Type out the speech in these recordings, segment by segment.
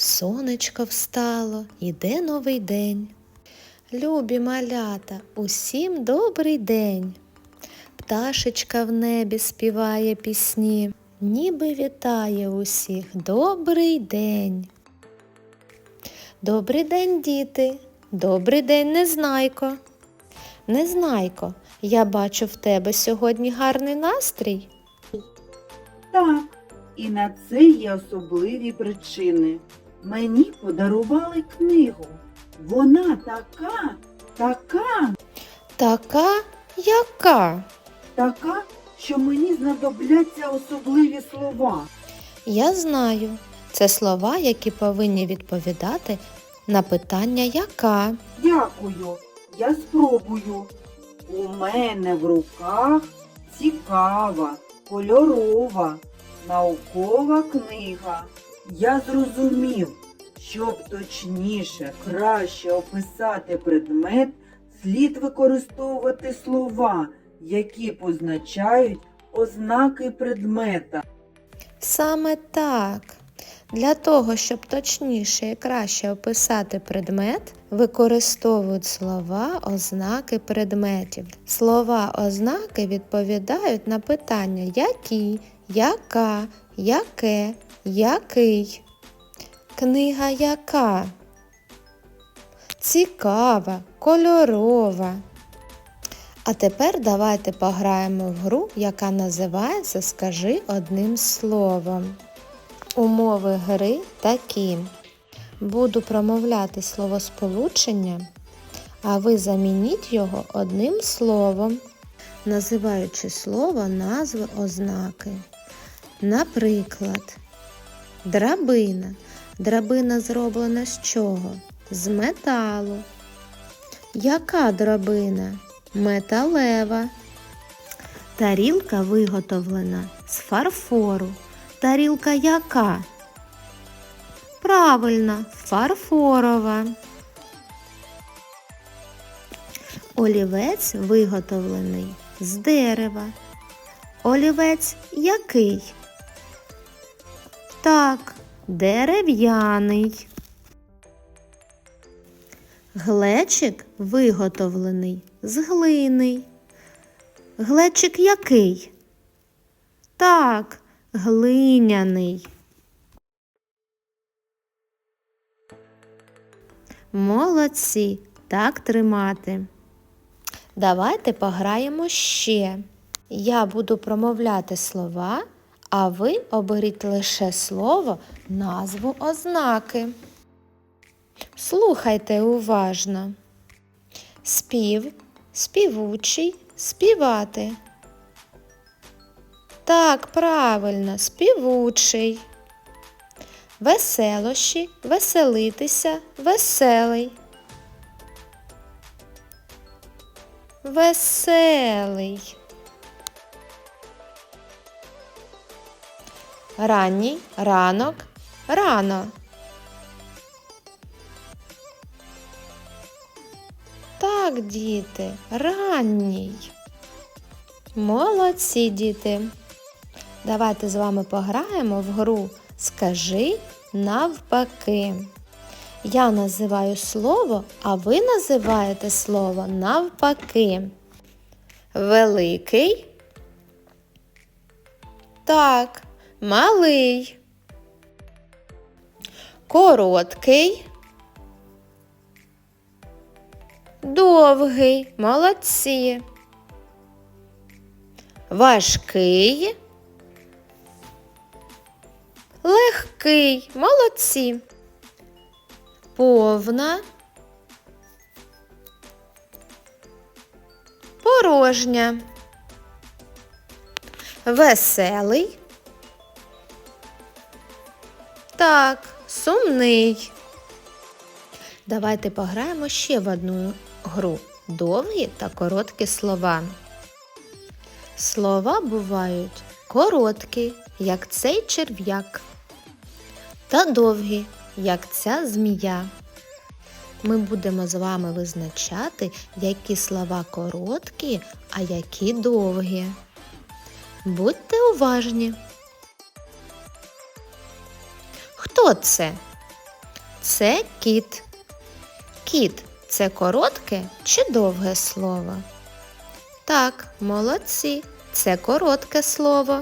сонечко встало, іде новий день. Любі малята, усім добрий день. Пташечка в небі співає пісні, ніби вітає усіх добрий день. Добрий день, діти, добрий день, незнайко. Незнайко, я бачу в тебе сьогодні гарний настрій. Так, і на це є особливі причини. Мені подарували книгу. Вона така, така, Така, яка? така, що мені знадобляться особливі слова. Я знаю. Це слова, які повинні відповідати на питання яка. Дякую, я спробую. У мене в руках цікава, кольорова, наукова книга. Я зрозумів, щоб точніше, краще описати предмет, слід використовувати слова, які позначають ознаки предмета. Саме так. Для того, щоб точніше і краще описати предмет, використовують слова ознаки предметів. Слова ознаки відповідають на питання які, яка, яке, який. Книга яка? Цікава, кольорова. А тепер давайте пограємо в гру, яка називається Скажи одним словом. Умови гри такі. Буду промовляти словосполучення, а ви замініть його одним словом, називаючи слово назви ознаки. Наприклад, драбина. Драбина зроблена з чого? З металу. Яка драбина? Металева. Тарілка виготовлена з фарфору. Тарілка яка? Правильно, фарфорова. Олівець виготовлений з дерева. Олівець який? Так, дерев'яний. Глечик виготовлений з глини. Глечик який? Так, глиняний. Молодці, так тримати. Давайте пограємо ще. Я буду промовляти слова, а ви оберіть лише слово, назву ознаки. Слухайте уважно. Спів, співучий, співати. Так, правильно, співучий. Веселощі, веселитися, веселий. Веселий. Ранній, ранок, рано. Так, діти, ранній. Молодці, діти. Давайте з вами пограємо в гру Скажи навпаки. Я називаю слово, а ви називаєте слово навпаки. Великий. Так, малий. Короткий. Довгий. Молодці. Важкий. Легкий, молодці. Повна. Порожня. Веселий. Так, сумний. Давайте пограємо ще в одну гру. Довгі та короткі слова. Слова бувають короткі, як цей черв'як, та довгі, як ця змія. Ми будемо з вами визначати, які слова короткі, а які довгі. Будьте уважні. Хто це? це кіт. Кіт це коротке чи довге слово? Так, молодці, це коротке слово.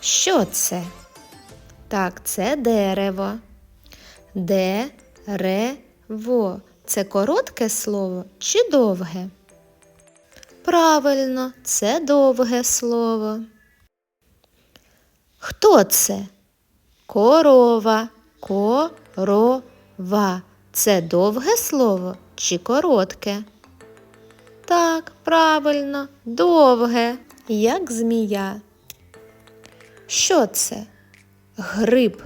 Що це? Так, це дерево. Дерево. Це коротке слово чи довге? Правильно, це довге слово. Хто це? Корова. Корова. Це довге слово чи коротке? Так, правильно, довге, як змія. Що це? Гриб.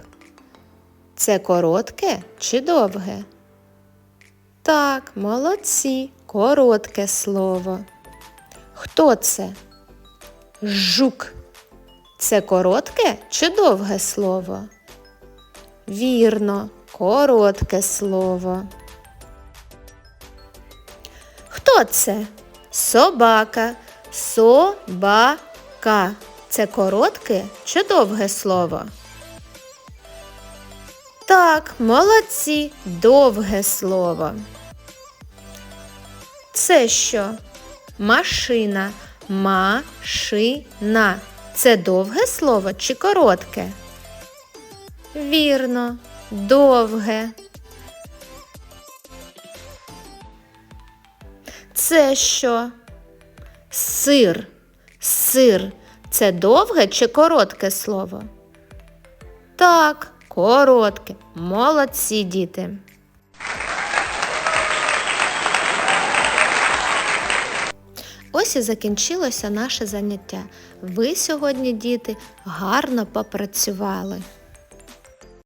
Це коротке чи довге? Так, молодці, коротке слово. Хто це? Жук. Це коротке чи довге слово? Вірно, коротке слово. Хто це? Собака. Собака. Це коротке чи довге слово? Так, молодці, довге слово. Це що? Машина. Машина. Це довге слово чи коротке? Вірно, довге. Це що? Сир. Сир. Це довге чи коротке слово? Так, коротке. Молодці діти. Ось і закінчилося наше заняття. Ви сьогодні, діти, гарно попрацювали.